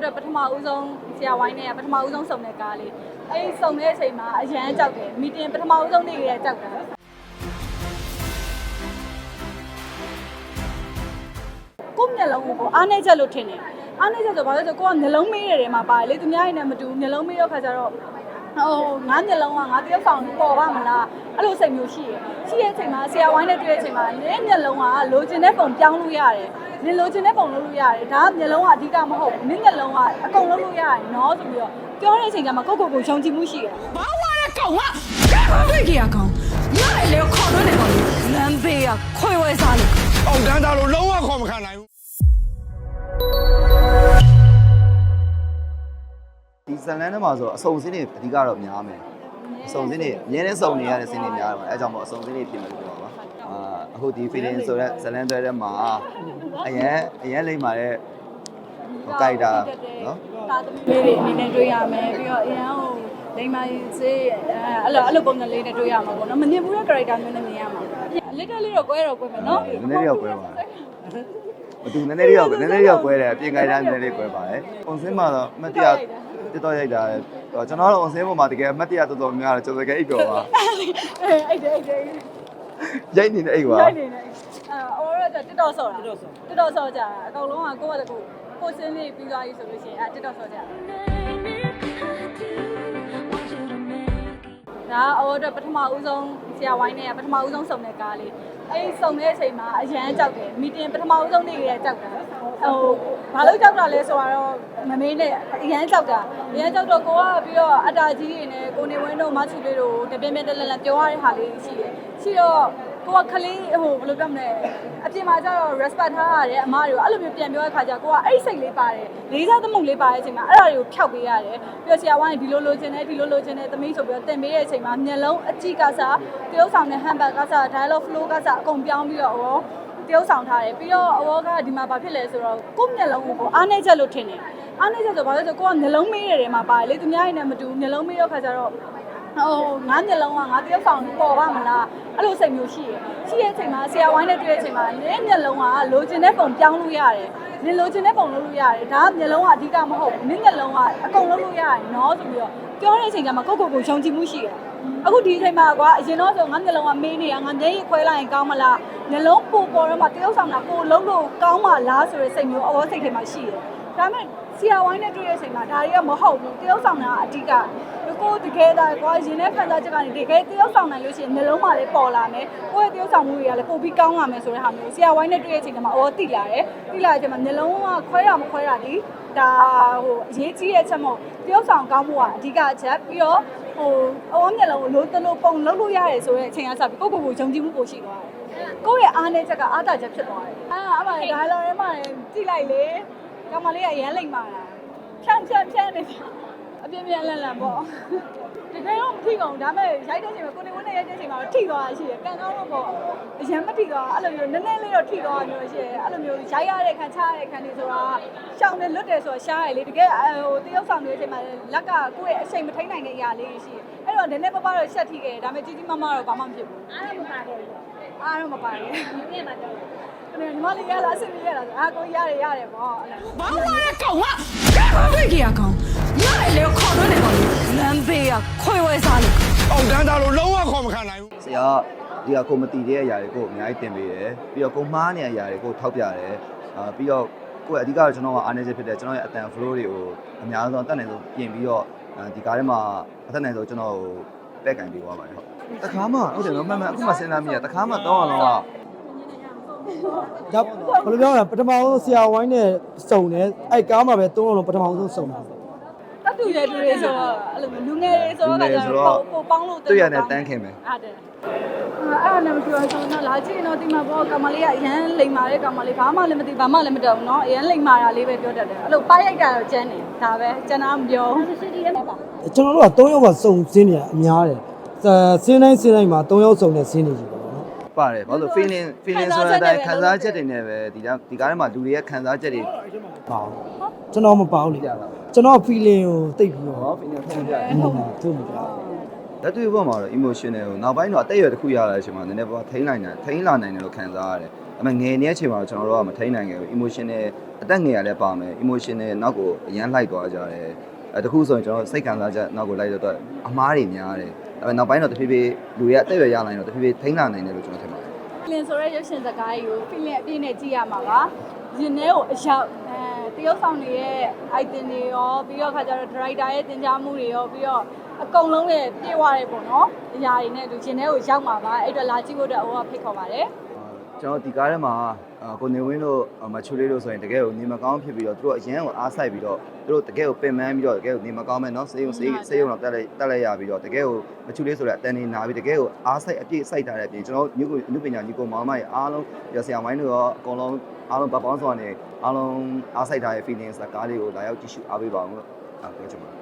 အတွက်ပထမဦးဆုံးဆရာဝိုင်းနဲ့ပထမဦးဆုံးစုံတဲ့ကားလေးအဲ့ဒီစုံတဲ့အချိန်မှာအရန်ကြောက်တယ်မီတင်ပထမဦးဆုံးနေ့ကလေးကြောက်တယ်ကိုယ့်မျက်လုံးကိုအားနေချက်လို့ထင်တယ်အားနေချက်ဆိုဘာလို့လဲဆိုကိုကမျက်လုံးမေးတဲ့နေရာမှာပါတယ်လေသူများရင်လည်းမတူမျက်လုံးမေးတော့ခါကျတော့ ဟိုငါမျက်လုံးကငါတယောက်ဆောင်ပေါ်ပါမလားအဲ့လိုစိတ်မျိုးရှိရရှိတဲ့အချိန်မှာဆရာဝိုင်းနဲ့တွေ့တဲ့အချိန်မှာနင်းမျက်လုံးကလိုချင်တဲ့ပုံပြောင်းလို့ရတယ်နင်းလိုချင်တဲ့ပုံလုပ်လို့ရတယ်ဒါကမျက်လုံးကအဓိကမဟုတ်ဘူးနင်းမျက်လုံးကအကုန်လုပ်လို့ရတယ်နော်ဆိုပြီးတော့ပြောတဲ့အချိန်ကျမှကိုယ့်ကိုယ်ကိုယုံကြည်မှုရှိတယ်ဘာဝရကောင်ကတွေ့ကြရကောင်ညလေခေါ်တော့နေကောင်လမ်းဘေးကခွေဝဲစားလို့အောက်တန်းသားလို့လုံးဝခေါ်မခံနိုင်ဘူး ဒီဇလန်ထဲမှာဆိုအစုံစင်းတွေအဓိကတော့များမယ်အစုံစင်းတွေအများနဲ့စုံနေရတဲ့စင်းတွေများတယ်အဲအကြောင့်မို့အစုံစင်းတွေပြင်မယ်လို့ပြောပါအာအခုဒီ feeling ဆိုတဲ့ဇလန်တွေထဲမှာအရင်အရင်လိမ့်ပါတဲ့ဟိုကြိုက်တာနော်တာသမီးလေးတွေအနေနဲ့တွေ့ရမယ်ပြီးတော့အရန်ဟိုလိမ္မာရေးစေးအဲ့လိုအဲ့လိုပုံစံလေးနဲ့တွေ့ရမှာပေါ့နော်မမြင်ဘူးတဲ့ character မျိုးနဲ့မြင်ရမှာလက်တက်လေးတော့ကွဲတော့ကွဲမယ်နော်နည်းနည်းတော့ကွဲပါဘသူနည်းနည်းလေးတော့နည်းနည်းလေးတော့ကွဲတယ်ပြင်ခိုင်းတိုင်းနည်းနည်းလေးကွဲပါတယ်ပုံစင်းမှာတော့အမတ်တရား တက်တော့ရိုက်တာကျွန်တော်တို့ပုံစင်းပေါ်မှာတကယ်အမတ်တရားတော်တော်များတယ်ကျွန်တော်တကယ်အိပ်ပြောပါအဲ့အဲ့အဲ့အဲ့ရိုက်နေတဲ့အိပ်ပါရိုက်နေနေအော်တော့တက်တော့ဆော့တာတက်တော့ဆော့ကြတာအကောင်လုံးကကိုယ့်ဘာတကူကိုစင်းလေးပြီးသွားပြီဆိုလို့ရှိရင်အဲတက်တော့ဆော့ကြတာဒါအော်တော့ပထမဦးဆုံးဆရာဝိုင်းနဲ့ပထမဦးဆုံးစုံတဲ့ကားလေး အဲ့ဒီစုံတဲ့အချိန်မှာအရန်ကြောက်တယ်မီတင်ပထမဦးဆုံးနေ့ကလေးကြောက်တယ်ဟိုဘာလို့ကြောက်တာလဲဆိုတော့မမေးနဲ့အရန်ကြောက်တာအရန်ကြောက်တော့ကိုကပြီးတော့အတာကြီးတွေနဲ့ကိုနေဝင်းတို့မချူလေးတို့တပြင်းပြင်းတက်လက်လက်ပြောရတဲ့ဟာလေးရှိတယ်ရှိတော့ ကိုကခလေးဟိုဘယ်လိုပြောမလဲအပြင်မှာကျတော့ respect ထားရတယ်အမတွေကိုအဲ့လိုမျိုးပြန်ပြောတဲ့ခါကျကိုကအဲ့စိတ်လေးပါတယ်လေးစားသမုတ်လေးပါတဲ့အချိန်မှာအဲ့ဒါတွေကိုဖျောက်ပေးရတယ်ပြီးတော့ဆရာဝိုင်းဒီလိုလိုချင်တယ်ဒီလိုလိုချင်တယ်သမီးဆိုပြီးတော့တင်ပေးတဲ့အချိန်မှာမျက်လုံးအကြည့်ကစားတရုပ်ဆောင်တဲ့ handbag ကစား dialogue flow ကစားအကုန်ပြောင်းပြီးတော့ဟောတရုပ်ဆောင်ထားတယ်ပြီးတော့အဝေါ်ကဒီမှာဘာဖြစ်လဲဆိုတော့ကိုယ့်မျက်လုံးကိုအားနေချက်လို့ထင်တယ်အားနေချက်ဆိုဘာလို့လဲဆိုကိုကမျက်လုံးမေးတဲ့နေရာမှာပါတယ်လေသူများရင်လည်းမတူမျက်လုံးမေးတော့ခါကျတော့ ဟိုငါးမျက်လုံးကငါတယောက်ဆောင်ပေါ်ပါမလားအဲ့လိုစိတ်မျိုးရှိရရှိတဲ့အချိန်မှာဆရာဝိုင်းနဲ့တွေ့တဲ့အချိန်မှာနင်းမျက်လုံးကလိုချင်တဲ့ပုံပြောင်းလို့ရတယ်နင်းလိုချင်တဲ့ပုံလုပ်လို့ရတယ်ဒါကမျက်လုံးကအဓိကမဟုတ်ဘူးနင်းမျက်လုံးကအကုန်လုပ်လို့ရတယ်နော်ဆိုပြီးတော့ပြောတဲ့အချိန်ကျမှကိုယ့်ကိုယ်ကိုယုံကြည်မှုရှိတယ်အခုဒီအချိန်မှာကွာအရင်တော့ဆိုငါမျက်လုံးကမေးနေတာငါမျက်ရည်ခွဲလိုက်ရင်ကောင်းမလားမျက်လုံးပိုပေါ်တော့မှတယောက်ဆောင်တာပိုလုံးလို့ကောင်းမလားဆိုတဲ့စိတ်မျိုးအဝစိတ်ထဲမှာရှိတယ် ဒါပေမဲ့ဆရာဝိုင်းနဲ့တွေ့တဲ့အချိန်မှာဒါတွေကမဟုတ်ဘူးတယောက်ဆောင်တာအဓိကကိုတကယ်ဒါကွာရင်ထဲခံစားချက်ကနေတကယ်တယောက်ဆောင်နိုင်လို့ရှိရင်မျိုးလုံးမှလည်းပေါ်လာမယ်ကိုယ့်ရဲ့တယောက်ဆောင်မှုတွေကလည်းပိုပြီးကောင်းလာမယ်ဆိုတဲ့ဟာမျိုးဆရာဝိုင်းနဲ့တွေ့တဲ့အချိန်မှာအော်တိလာတယ်တိလာတဲ့အချိန်မှာမျိုးလုံးကခွဲရမခွဲရဒီဒါဟိုအရေးကြီးတဲ့ချက်မို့တယောက်ဆောင်ကောင်းမှုကအဓိကအချက်ပြီးတော့ဟိုအော်မျက်လုံးကိုလိုတလို့ပုံလုံးလို့ရတယ်ဆိုတဲ့အချိန်ကစပြီးကိုယ့်ကိုယ်ကိုယုံကြည်မှုပိုရှိသွားတယ်ကိုယ့်ရဲ့အားနည်းချက်ကအားတာချက်ဖြစ်သွားတယ်အာအမှဒါလော်ရဲမှကြည့်လိုက်လေ ကောင်မလေးကအရန်လိမ့်ပါလားဖြန့်ဖြန့်ဖြန့်နေတယ်အပြင်းပြင်းလန့်လန့်ပေါ့တကယ်တော့မထိကောင်ဒါပေမဲ့ရိုက်တဲ့အချိန်မှာကိုနေဝင်းနဲ့ရိုက်တဲ့အချိန်မှာတော့ထိသွားတာရှိတယ်ကန်ကောင်းတော့ပေါ့အရင်မထိသွားအဲ့လိုမျိုးနည်းနည်းလေးတော့ထိသွားမျိုးရှိတယ်အဲ့လိုမျိုးရိုက်ရတဲ့ခံချရတဲ့ခံတွေဆိုတာရှောင်းနေလွတ်တယ်ဆိုတာရှားရလေတကယ်ဟိုတရုပ်ဆောင်နေတဲ့အချိန်မှာလက်ကကိုယ့်ရဲ့အချိန်မထိန်နိုင်တဲ့အရာလေးရှိတယ်အဲ့တော့နည်းနည်းပါးပါးတော့ရှက်ထိခဲ့တယ်ဒါပေမဲ့ကြီးကြီးမားမားတော့ဘာမှမဖြစ်ဘူးအားတော့မပါခဲ့ဘူး အားတော့မပါခဲ့ဘူးမြင်မှာတော့ညီမလေးရလာအဆင်ပြေရလားအာကိုရတယ်ရတယ်ပေါ့အဲ့ဘာဝရကောင်ကတွေ့ကြရကောင်ညလေခေါ်တော့နေကောင်လမ်းဘေးကခွေဝဲစားလို့အောက်တန်းသားလို့လုံးဝခေါ်မခံနိုင်ဘူးဆရာကဒီကကိုမတီတဲ့အရာတွေကိုအများကြီးတင်ပေးတယ်ပြီးတော့ကိုမားနေတဲ့အရာတွေကိုထောက်ပြတယ်အာပြီးတော့ကိုယ်အဓိကတော့ကျွန်တော်ကအားနေချက်ဖြစ်တဲ့ကျွန်တော်ရဲ့အတန် flow တွေကိုအများဆုံးအတက်နိုင်ဆုံးပြင်ပြီးတော့ဒီကားထဲမှာအသက်နိုင်ဆုံးကျွန်တော်ကိုပက်ကင်ပေးသွားပါတယ်ဟုတ် တခါမှဟုတ်တယ်နော်မှန်မှန်အခုမှစဉ်းစားမိရတခါမှတော့အောင်တော့ ဒါဘယ်လိုပြောမလဲပထမဆုံးဆရာဝိုင်းနဲ့စုံတယ်အဲ့ကားမှာပဲသုံးလုံးလုံးပထမဆုံးစုံတာ တတူတဲ့တူတွေဆိုတော့အဲ့လိုလူငယ်တွေဆိုတော့ကကျတော့ပိုပေါင်းလို့ တွေ့ရတဲ့တန်းခင်မယ် ဟုတ်တယ်အဲ့ဒါနဲ့မပြောဆိုတော့လာကြည့်တော့ဒီမှာပေါ့ကမလေးကအရန်လိမ်မာတဲ့ကမလေးဘာမှလည်းမသိဘာမှလည်းမတက်ဘူးเนาะအရန်လိမ်မာတာလေးပဲပြောတတ်တယ်အဲ့လိုပါရိုက်တာတော့ကျန်းတယ်ဒါပဲကျန်တာမပြောဘူးစစ်တီးထဲမှာပါ ကျွန်တော်တို့က၃ယောက်ကစုံစင်းနေရအများတယ် စင်းတိုင်းစင်းတိုင်းမှာ၃ယောက်စုံတဲ့စင်းနေကြီးပေါ့နော်ပါတယ်ဘာလို့ feeling feeling ဆိုတဲ့အတိုင်းခံစားချက်တွေနဲ့ပဲဒီကဒီကားထဲမှာလူတွေရဲ့ခံစားချက်တွေပါဘူးကျွန်တော်မပါဘူးလေကျွန်တော် feeling ကိုသိပ်ပြီးတော့ဟော feeling ခံကြတယ်ဟုတ်ပါသူ့မပါဘူးလက်တွေ့ဘက်မှာတော့ emotional ကိုနောက်ပိုင်းတော့အသက်အရွယ်တစ်ခုရလာတဲ့အချိန်မှာနည်းနည်းပါးထိန်းနိုင်တယ်ထိန်းလာနိုင်တယ်လို့ခံစားရတယ်အမှငယ်နေတဲ့အချိန်မှာကျွန်တော်တို့ကမထိန်နိုင်ခဲ့ဘူး emotion နဲ့အသက်ငယ်ရလဲပါမယ် emotion နဲ့နောက်ကိုအရန်လိုက်သွားကြတယ်အဲတခုဆိုရင်ကျွန်တော်စိတ်ခံစားချက်နောက်ကိုလိုက်တော့အမားတွေများတယ် အဲနောက်ပိုင်းတော့တဖြည်းဖြည်းလူတွေကအသက်အရွယ်ရလာရင်တော့တဖြည်းဖြည်းထိန်းလာနိုင်တယ်လို့ကျွန်တော်ထင်ပါတယ် feeling ဆိုတဲ့ရုပ်ရှင်စကားကြီးကို feeling အပြည့်နဲ့ကြည့်ရမှာပါရင်ထဲကိုအရောက်အဲတရုပ်ဆောင်တွေရဲ့ item တွေရောပြီးတော့ခါကျတော့ director ရဲ့တင် जा မှုတွေရောပြီးတော့အကုန်လုံးရဲ့ပြေဝရဲပေါ့နော်အရာတွေနဲ့သူရင်ထဲကိုရောက်မှာပါအဲ့တော့လာကြည့်ဖို့အတွက်ဟိုကဖိတ်ခေါ်ပါတယ်ကျွန်တော်ဒီကားထဲမှာအာ ကိုနေဝင်းတို့မချူလေးတို့ဆိုရင်တကယ်ကိုနေမကောင်းဖြစ်ပြီးတော့သူတို့အရန်ကိုအားဆိုင်ပြီးတော့သူတို့တကယ်ကိုပင်ပန်းပြီးတော့တကယ်ကိုနေမကောင်းမဲ့နော်စေယုံစေစေယုံတော့တက်လိုက်တက်လိုက်ရပြီးတော့တကယ်ကိုမချူလေးဆိုတဲ့အတန်နေနာပြီးတကယ်ကိုအားဆိုင်အပြည့်စိုက်တာတဲ့အပြင်ကျွန်တော်ညုကိုညုပညာညီကိုမောင်မရဲ့အားလုံးဆရာမိုင်းတို့ရောအကုန်လုံးအားလုံးဗပောင်းဆောင်နေအားလုံးအားဆိုင်တာရဲ့ feelings ကားလေးကိုလာရောက်ကြည့်ရှုအားပေးပါအောင်လို့ပြောချင်ပါတယ်